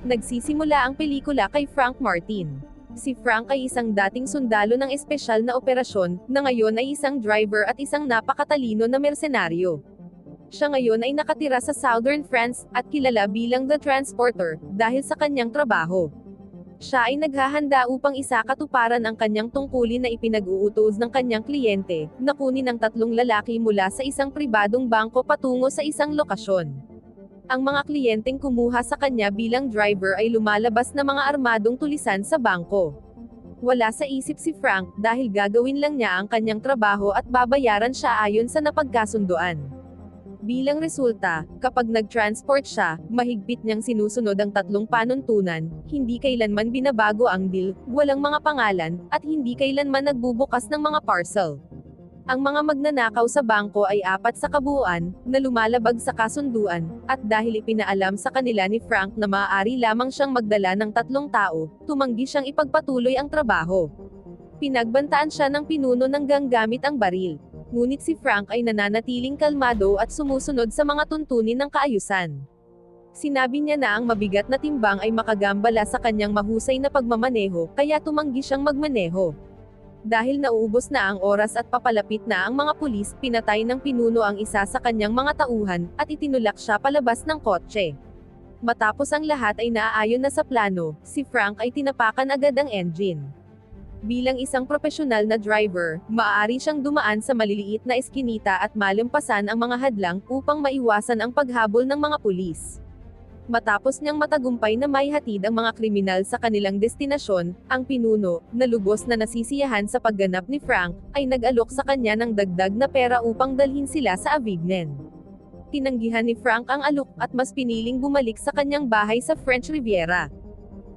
Nagsisimula ang pelikula kay Frank Martin. Si Frank ay isang dating sundalo ng espesyal na operasyon, na ngayon ay isang driver at isang napakatalino na mersenaryo. Siya ngayon ay nakatira sa Southern France, at kilala bilang The Transporter, dahil sa kanyang trabaho. Siya ay naghahanda upang isakatuparan ang kanyang tungkulin na ipinag-uutos ng kanyang kliyente, na kunin ang tatlong lalaki mula sa isang pribadong bangko patungo sa isang lokasyon. Ang mga kliyenteng kumuha sa kanya bilang driver ay lumalabas na mga armadong tulisan sa bangko. Wala sa isip si Frank dahil gagawin lang niya ang kanyang trabaho at babayaran siya ayon sa napagkasunduan. Bilang resulta, kapag nag-transport siya, mahigpit niyang sinusunod ang tatlong panuntunan, hindi kailanman binabago ang deal, walang mga pangalan, at hindi kailanman nagbubukas ng mga parcel. Ang mga magnanakaw sa bangko ay apat sa kabuuan, na lumalabag sa kasunduan, at dahil ipinaalam sa kanila ni Frank na maaari lamang siyang magdala ng tatlong tao, tumanggi siyang ipagpatuloy ang trabaho. Pinagbantaan siya ng pinuno ng ganggamit ang baril. Ngunit si Frank ay nananatiling kalmado at sumusunod sa mga tuntunin ng kaayusan. Sinabi niya na ang mabigat na timbang ay makagambala sa kanyang mahusay na pagmamaneho, kaya tumanggi siyang magmaneho. Dahil nauubos na ang oras at papalapit na ang mga pulis, pinatay ng pinuno ang isa sa kanyang mga tauhan, at itinulak siya palabas ng kotse. Matapos ang lahat ay naaayon na sa plano, si Frank ay tinapakan agad ang engine. Bilang isang profesional na driver, maaari siyang dumaan sa maliliit na eskinita at malampasan ang mga hadlang upang maiwasan ang paghabol ng mga pulis. Matapos niyang matagumpay na maihatid ang mga kriminal sa kanilang destinasyon, ang pinuno, na lubos na nasisiyahan sa pagganap ni Frank, ay nag-alok sa kanya ng dagdag na pera upang dalhin sila sa Avignon. Tinanggihan ni Frank ang alok at mas piniling bumalik sa kanyang bahay sa French Riviera.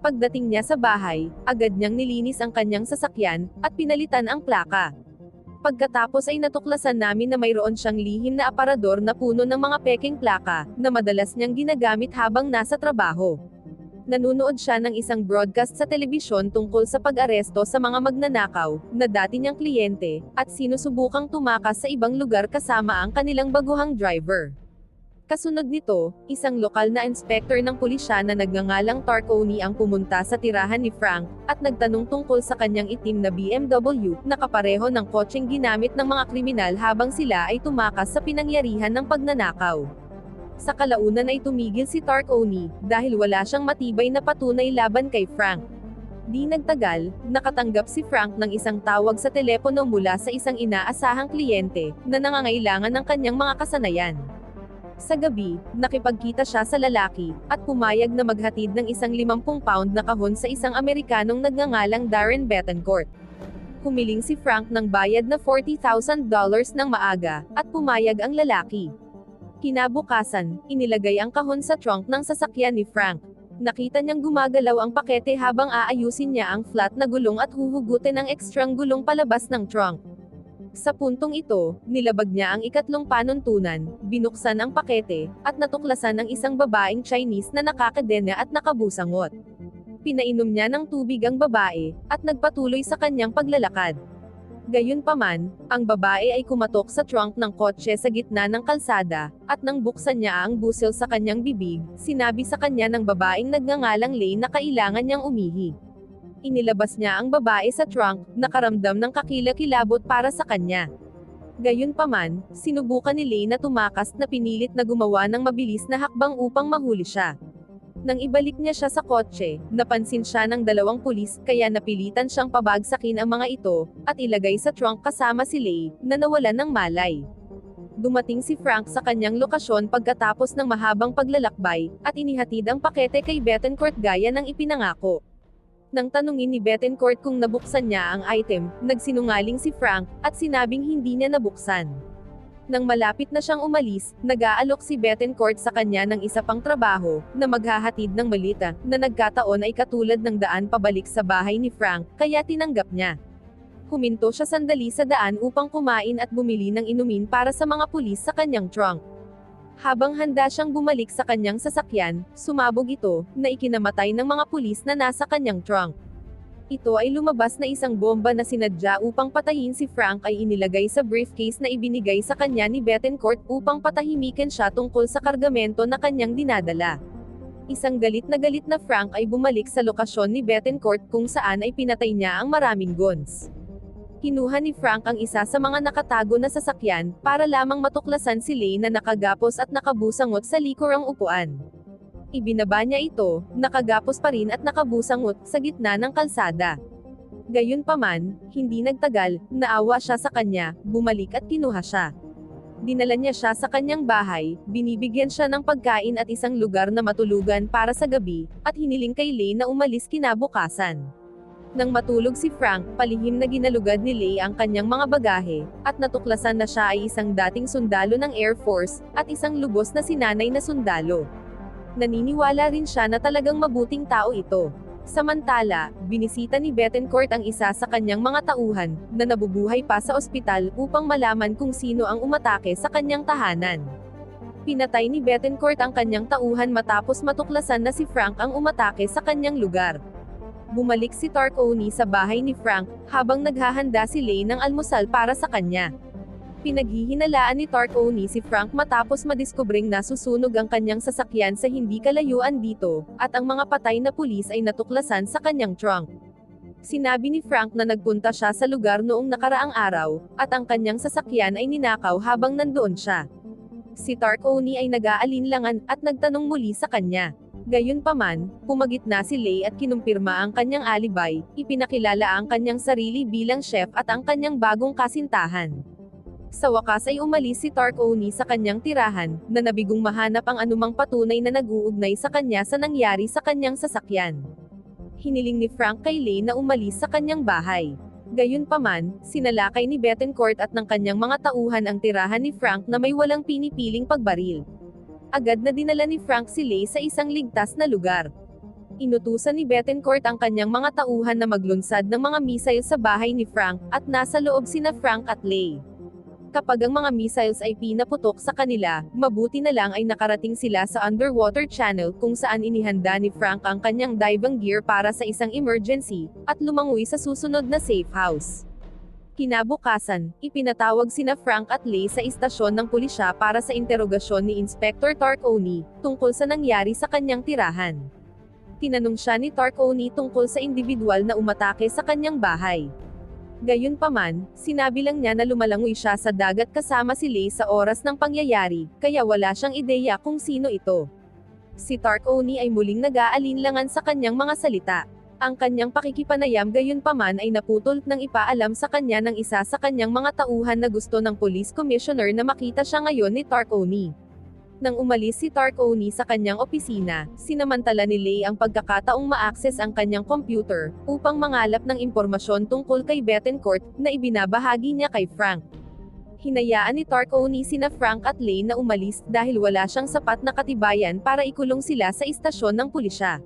Pagdating niya sa bahay, agad niyang nilinis ang kanyang sasakyan, at pinalitan ang plaka. Pagkatapos ay natuklasan namin na mayroon siyang lihim na aparador na puno ng mga peking plaka, na madalas niyang ginagamit habang nasa trabaho. Nanunood siya ng isang broadcast sa telebisyon tungkol sa pag-aresto sa mga magnanakaw, na dati niyang kliyente, at sinusubukang tumakas sa ibang lugar kasama ang kanilang baguhang driver. Kasunod nito, isang lokal na inspector ng pulisya na nagngangalang Tarconi ang pumunta sa tirahan ni Frank, at nagtanong tungkol sa kanyang itim na BMW, na kapareho ng kotseng ginamit ng mga kriminal habang sila ay tumakas sa pinangyarihan ng pagnanakaw. Sa kalaunan ay tumigil si Tarconi, dahil wala siyang matibay na patunay laban kay Frank. Di nagtagal, nakatanggap si Frank ng isang tawag sa telepono mula sa isang inaasahang kliyente, na nangangailangan ng kanyang mga kasanayan. Sa gabi, nakipagkita siya sa lalaki, at pumayag na maghatid ng isang 50 pound na kahon sa isang Amerikanong nagngangalang Darren Betancourt. Humiling si Frank ng bayad na $40,000 ng maaga, at pumayag ang lalaki. Kinabukasan, inilagay ang kahon sa trunk ng sasakyan ni Frank. Nakita niyang gumagalaw ang pakete habang aayusin niya ang flat na gulong at huhugutin ang ekstrang gulong palabas ng trunk. Sa puntong ito, nilabag niya ang ikatlong panuntunan, binuksan ang pakete, at natuklasan ang isang babaeng Chinese na nakakadena at nakabusangot. Pinainom niya ng tubig ang babae, at nagpatuloy sa kanyang paglalakad. Gayunpaman, ang babae ay kumatok sa trunk ng kotse sa gitna ng kalsada, at nang buksan niya ang busil sa kanyang bibig, sinabi sa kanya ng babaeng nagngangalang Lane na kailangan niyang umihi inilabas niya ang babae sa trunk, nakaramdam ng kakilakilabot para sa kanya. Gayunpaman, sinubukan ni Lane na tumakas na pinilit na gumawa ng mabilis na hakbang upang mahuli siya. Nang ibalik niya siya sa kotse, napansin siya ng dalawang pulis, kaya napilitan siyang pabagsakin ang mga ito, at ilagay sa trunk kasama si Lay, na nawalan ng malay. Dumating si Frank sa kanyang lokasyon pagkatapos ng mahabang paglalakbay, at inihatid ang pakete kay Betancourt gaya ng ipinangako. Nang tanungin ni Betancourt kung nabuksan niya ang item, nagsinungaling si Frank, at sinabing hindi niya nabuksan. Nang malapit na siyang umalis, nag-aalok si Betancourt sa kanya ng isa pang trabaho, na maghahatid ng malita, na nagkataon ay katulad ng daan pabalik sa bahay ni Frank, kaya tinanggap niya. Huminto siya sandali sa daan upang kumain at bumili ng inumin para sa mga pulis sa kanyang trunk. Habang handa siyang bumalik sa kanyang sasakyan, sumabog ito, na ikinamatay ng mga pulis na nasa kanyang trunk. Ito ay lumabas na isang bomba na sinadya upang patayin si Frank ay inilagay sa briefcase na ibinigay sa kanya ni Betancourt upang patahimikin siya tungkol sa kargamento na kanyang dinadala. Isang galit na galit na Frank ay bumalik sa lokasyon ni Bettencourt kung saan ay pinatay niya ang maraming guns. Kinuha ni Frank ang isa sa mga nakatago na sasakyan, para lamang matuklasan si Lay na nakagapos at nakabusangot sa likurang upuan. Ibinaba niya ito, nakagapos pa rin at nakabusangot, sa gitna ng kalsada. Gayunpaman, hindi nagtagal, naawa siya sa kanya, bumalik at kinuha siya. Dinala niya siya sa kanyang bahay, binibigyan siya ng pagkain at isang lugar na matulugan para sa gabi, at hiniling kay Lay na umalis kinabukasan. Nang matulog si Frank, palihim na ginalugad ni Lay ang kanyang mga bagahe, at natuklasan na siya ay isang dating sundalo ng Air Force, at isang lubos na sinanay na sundalo. Naniniwala rin siya na talagang mabuting tao ito. Samantala, binisita ni Bettencourt ang isa sa kanyang mga tauhan, na nabubuhay pa sa ospital upang malaman kung sino ang umatake sa kanyang tahanan. Pinatay ni Bettencourt ang kanyang tauhan matapos matuklasan na si Frank ang umatake sa kanyang lugar. Bumalik si Tarconi sa bahay ni Frank, habang naghahanda si Lay ng almusal para sa kanya. Pinaghihinalaan ni Tarconi si Frank matapos madiskubring nasusunog ang kanyang sasakyan sa hindi kalayuan dito, at ang mga patay na pulis ay natuklasan sa kanyang trunk. Sinabi ni Frank na nagpunta siya sa lugar noong nakaraang araw, at ang kanyang sasakyan ay ninakaw habang nandoon siya. Si Tarconi ay nag-aalinlangan, at nagtanong muli sa kanya. Gayunpaman, pumagit na si Lay at kinumpirma ang kanyang alibay, ipinakilala ang kanyang sarili bilang chef at ang kanyang bagong kasintahan. Sa wakas ay umalis si Tarconi sa kanyang tirahan, na nabigong mahanap ang anumang patunay na nag-uugnay sa kanya sa nangyari sa kanyang sasakyan. Hiniling ni Frank kay Lay na umalis sa kanyang bahay. Gayunpaman, sinalakay ni Bettencourt at ng kanyang mga tauhan ang tirahan ni Frank na may walang pinipiling pagbaril. Agad na dinala ni Frank si Lay sa isang ligtas na lugar. Inutusan ni Bettencourt ang kanyang mga tauhan na maglunsad ng mga missile sa bahay ni Frank, at nasa loob sina Frank at Lay. Kapag ang mga missiles ay pinaputok sa kanila, mabuti na lang ay nakarating sila sa underwater channel kung saan inihanda ni Frank ang kanyang diving gear para sa isang emergency, at lumangoy sa susunod na safe house. Kinabukasan, ipinatawag sina Frank at Lay sa istasyon ng pulisya para sa interogasyon ni Inspector Tarconi, tungkol sa nangyari sa kanyang tirahan. Tinanong siya ni Tarconi tungkol sa individual na umatake sa kanyang bahay. Gayunpaman, sinabi lang niya na lumalangoy siya sa dagat kasama si Lay sa oras ng pangyayari, kaya wala siyang ideya kung sino ito. Si Tarconi ay muling nag-aalinlangan sa kanyang mga salita. Ang kanyang pakikipanayam gayunpaman ay naputol nang ipaalam sa kanya ng isa sa kanyang mga tauhan na gusto ng police commissioner na makita siya ngayon ni Tarconi. Nang umalis si Tarconi sa kanyang opisina, sinamantala ni Lay ang pagkakataong ma-access ang kanyang computer, upang mangalap ng impormasyon tungkol kay Bettencourt, na ibinabahagi niya kay Frank. Hinayaan ni Tarconi sina Frank at Lay na umalis dahil wala siyang sapat na katibayan para ikulong sila sa istasyon ng pulisya.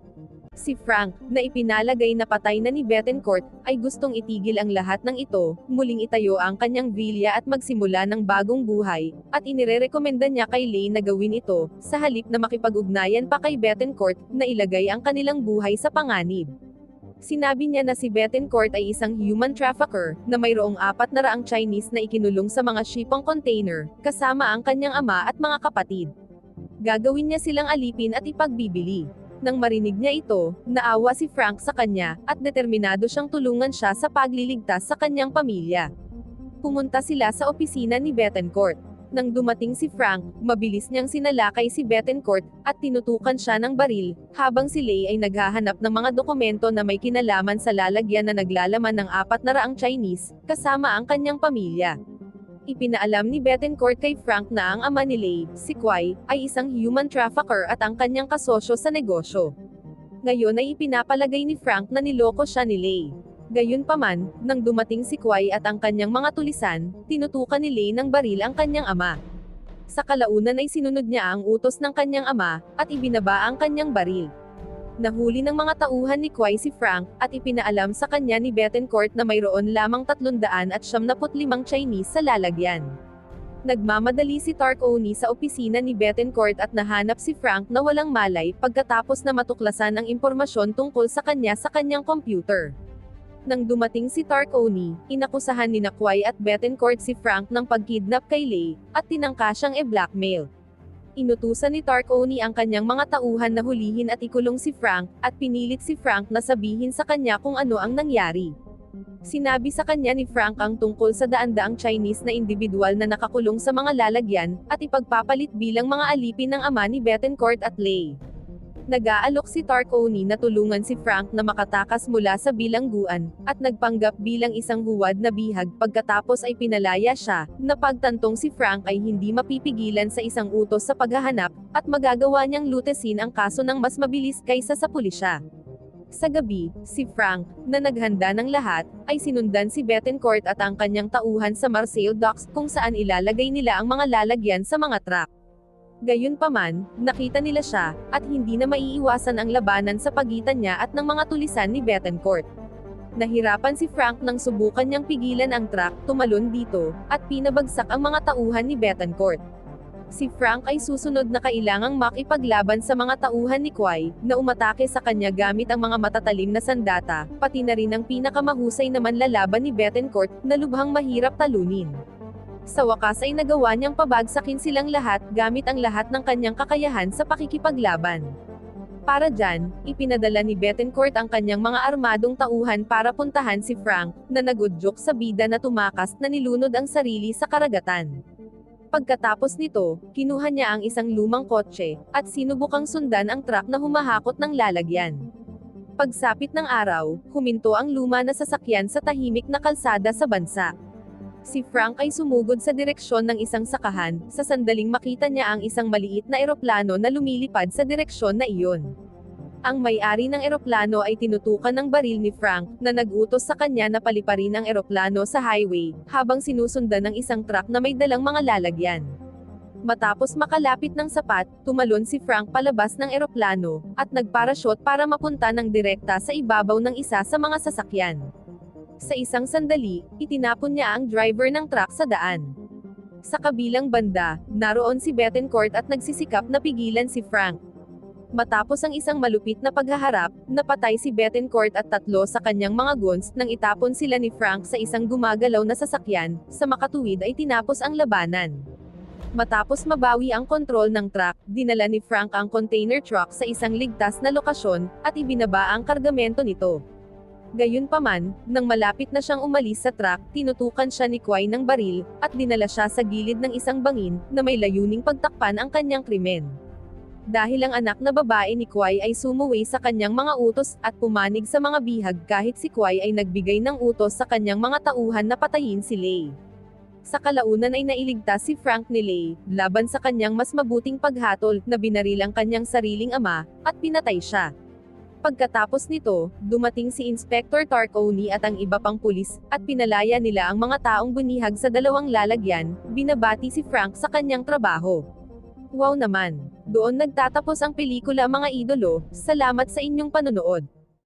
Si Frank, na ipinalagay na patay na ni Bettencourt, ay gustong itigil ang lahat ng ito, muling itayo ang kanyang vilya at magsimula ng bagong buhay, at inirerekomenda niya kay Lay na gawin ito, sa halip na makipag-ugnayan pa kay Bettencourt, na ilagay ang kanilang buhay sa panganib. Sinabi niya na si Bettencourt ay isang human trafficker, na mayroong apat na raang Chinese na ikinulong sa mga shipong container, kasama ang kanyang ama at mga kapatid. Gagawin niya silang alipin at ipagbibili. Nang marinig niya ito, naawa si Frank sa kanya, at determinado siyang tulungan siya sa pagliligtas sa kanyang pamilya. Pumunta sila sa opisina ni Bettencourt. Nang dumating si Frank, mabilis niyang sinalakay si Bettencourt, at tinutukan siya ng baril, habang si Lay ay naghahanap ng mga dokumento na may kinalaman sa lalagyan na naglalaman ng apat na raang Chinese, kasama ang kanyang pamilya. Ipinaalam ni Bettencourt kay Frank na ang ama ni Lay, si Kwai, ay isang human trafficker at ang kanyang kasosyo sa negosyo. Ngayon ay ipinapalagay ni Frank na niloko siya ni Lay. Gayunpaman, nang dumating si Kwai at ang kanyang mga tulisan, tinutukan ni Lay ng baril ang kanyang ama. Sa kalaunan ay sinunod niya ang utos ng kanyang ama, at ibinaba ang kanyang baril. Nahuli ng mga tauhan ni Kwai si Frank, at ipinaalam sa kanya ni Bettencourt na mayroon lamang 300 at 75 Chinese sa lalagyan. Nagmamadali si Tarconi sa opisina ni Bettencourt at nahanap si Frank na walang malay pagkatapos na matuklasan ang impormasyon tungkol sa kanya sa kanyang computer. Nang dumating si Tarconi, inakusahan ni Nakwai at Bettencourt si Frank ng pagkidnap kay Lay, at tinangka siyang e-blackmail. Inutusan ni Tarconi ang kanyang mga tauhan na hulihin at ikulong si Frank, at pinilit si Frank na sabihin sa kanya kung ano ang nangyari. Sinabi sa kanya ni Frank ang tungkol sa daan-daang Chinese na individual na nakakulong sa mga lalagyan, at ipagpapalit bilang mga alipin ng ama ni Bettencourt at Lay. Nag-aalok si Tarconi na tulungan si Frank na makatakas mula sa bilangguan, at nagpanggap bilang isang huwad na bihag pagkatapos ay pinalaya siya, na pagtantong si Frank ay hindi mapipigilan sa isang utos sa paghahanap, at magagawa niyang lutesin ang kaso ng mas mabilis kaysa sa pulisya. Sa gabi, si Frank, na naghanda ng lahat, ay sinundan si Bettencourt at ang kanyang tauhan sa Marseille Docks kung saan ilalagay nila ang mga lalagyan sa mga truck. Gayunpaman, nakita nila siya, at hindi na maiiwasan ang labanan sa pagitan niya at ng mga tulisan ni Bettencourt. Nahirapan si Frank nang subukan niyang pigilan ang truck, tumalon dito, at pinabagsak ang mga tauhan ni Bettencourt. Si Frank ay susunod na kailangang makipaglaban sa mga tauhan ni Kwai, na umatake sa kanya gamit ang mga matatalim na sandata, pati na rin ang pinakamahusay na manlalaban ni Bettencourt, na lubhang mahirap talunin. Sa wakas ay nagawa niyang pabagsakin silang lahat gamit ang lahat ng kanyang kakayahan sa pakikipaglaban. Para dyan, ipinadala ni Bettencourt ang kanyang mga armadong tauhan para puntahan si Frank, na nagudyok sa bida na tumakas na nilunod ang sarili sa karagatan. Pagkatapos nito, kinuha niya ang isang lumang kotse, at sinubukang sundan ang truck na humahakot ng lalagyan. Pagsapit ng araw, huminto ang luma na sasakyan sa tahimik na kalsada sa bansa. Si Frank ay sumugod sa direksyon ng isang sakahan, sa sandaling makita niya ang isang maliit na eroplano na lumilipad sa direksyon na iyon. Ang may-ari ng eroplano ay tinutukan ng baril ni Frank, na nag-utos sa kanya na paliparin ang eroplano sa highway, habang sinusundan ng isang truck na may dalang mga lalagyan. Matapos makalapit ng sapat, tumalon si Frank palabas ng eroplano, at nagparashot para mapunta ng direkta sa ibabaw ng isa sa mga sasakyan. Sa isang sandali, itinapon niya ang driver ng truck sa daan. Sa kabilang banda, naroon si Bettencourt at nagsisikap na pigilan si Frank. Matapos ang isang malupit na paghaharap, napatay si Bettencourt at tatlo sa kanyang mga guns nang itapon sila ni Frank sa isang gumagalaw na sasakyan, sa makatuwid ay tinapos ang labanan. Matapos mabawi ang kontrol ng truck, dinala ni Frank ang container truck sa isang ligtas na lokasyon, at ibinaba ang kargamento nito. Gayunpaman, nang malapit na siyang umalis sa truck, tinutukan siya ni Kwai ng baril, at dinala siya sa gilid ng isang bangin, na may layuning pagtakpan ang kanyang krimen. Dahil ang anak na babae ni Kwai ay sumuway sa kanyang mga utos, at pumanig sa mga bihag kahit si Kwai ay nagbigay ng utos sa kanyang mga tauhan na patayin si Lei. Sa kalaunan ay nailigtas si Frank ni Lei, laban sa kanyang mas mabuting paghatol, na binaril ang kanyang sariling ama, at pinatay siya. Pagkatapos nito, dumating si Inspector Tarconi at ang iba pang pulis, at pinalaya nila ang mga taong bunihag sa dalawang lalagyan, binabati si Frank sa kanyang trabaho. Wow naman! Doon nagtatapos ang pelikula mga idolo, salamat sa inyong panonood.